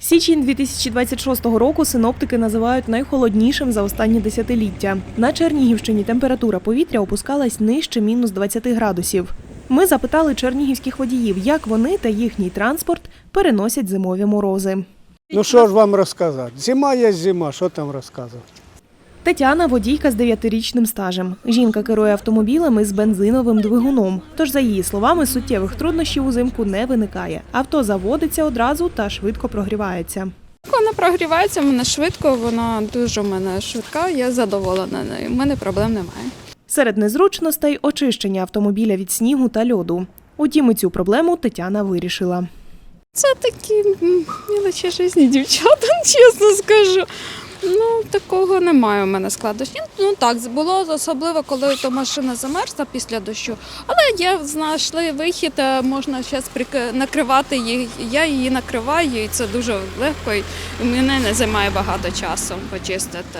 Січень 2026 року синоптики називають найхолоднішим за останні десятиліття. На Чернігівщині температура повітря опускалась нижче мінус 20 градусів. Ми запитали чернігівських водіїв, як вони та їхній транспорт переносять зимові морози. Ну що ж вам розказати? Зима є зима, що там розказувати? Тетяна водійка з дев'ятирічним стажем. Жінка керує автомобілем із бензиновим двигуном. Тож, за її словами, суттєвих труднощів узимку не виникає. Авто заводиться одразу та швидко прогрівається. Вона прогрівається в мене швидко, вона дуже в мене швидка, я задоволена нею. У мене проблем немає. Серед незручностей очищення автомобіля від снігу та льоду. Утім, і цю проблему Тетяна вирішила. Це такі мілочі житті дівчата, чесно скажу. Ну, такого немає у мене складнощів. Ну так, було особливо, коли то машина замерзла після дощу. Але є, знайшли вихід, е, можна зараз накривати її. Я її накриваю, і це дуже легко. І мене не займає багато часу почистити.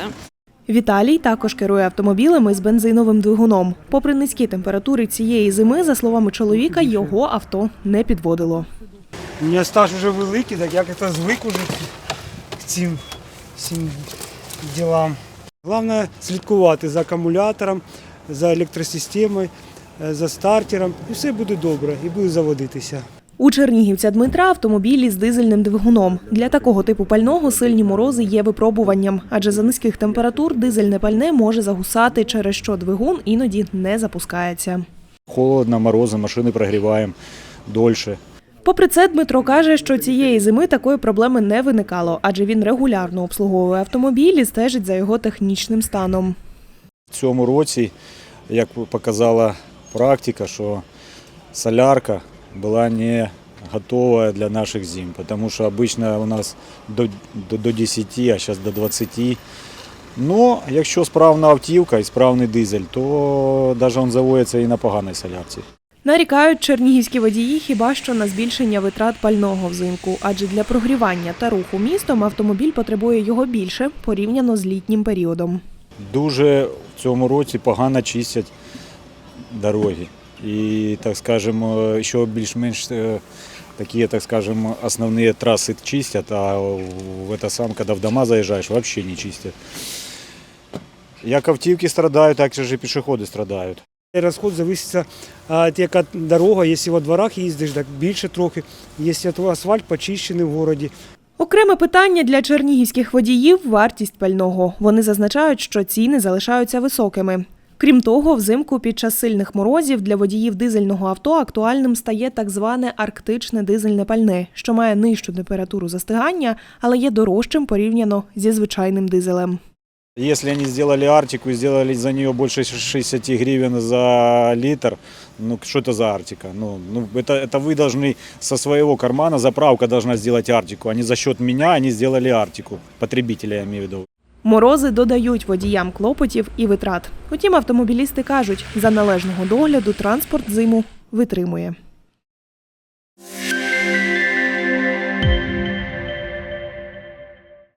Віталій також керує автомобілем із бензиновим двигуном. Попри низькі температури цієї зими, за словами чоловіка, його авто не підводило. У мене стаж вже великий, так як це звик уже к цим всім ділам. Головне слідкувати за акумулятором, за електросистемою, е, за стартером. І все буде добре, і буде заводитися. У чернігівця Дмитра автомобіль із дизельним двигуном. Для такого типу пального сильні морози є випробуванням, адже за низьких температур дизельне пальне може загусати, через що двигун іноді не запускається. Холодно, морози, машини прогріваємо дольше. Попри це, Дмитро каже, що цієї зими такої проблеми не виникало, адже він регулярно обслуговує автомобіль і стежить за його технічним станом. В цьому році, як показала практика, що солярка була не готова для наших зим, тому що обычно у нас до, до, до 10, а зараз до 20. Ну, якщо справна автівка і справний дизель, то навіть він заводиться і на поганій солярці. Нарікають чернігівські водії хіба що на збільшення витрат пального взимку, адже для прогрівання та руху містом автомобіль потребує його більше порівняно з літнім періодом. Дуже в цьому році погано чистять дороги. І, так скажемо, що більш-менш е, такі, так скажемо, основні траси чистять, а в это сам, коли в дома заїжджаєш, взагалі не чистять. Як автівки страдають, так же пішоходи страдають. Розход зависить від яка дорога, якщо во дворах їздиш, так більше трохи. Якщо асфальт почищений в місті, Окреме питання для чернігівських водіїв вартість пального. Вони зазначають, що ціни залишаються високими. Крім того, взимку під час сильних морозів для водіїв дизельного авто актуальним стає так зване арктичне дизельне пальне, що має нижчу температуру застигання, але є дорожчим порівняно зі звичайним дизелем. Если они сделали Арктику и сделали за нее больше 60 гривен за литр, ну что это за Арктика? Ну, ну это, это вы должны со своего кармана, заправка должна сделать Арктику, а не за счет меня они сделали Арктику. Потребителя я имею в виду. Морози додають водіям клопотів і витрат. Утім, автомобілісти кажуть, за належного догляду транспорт зиму витримує.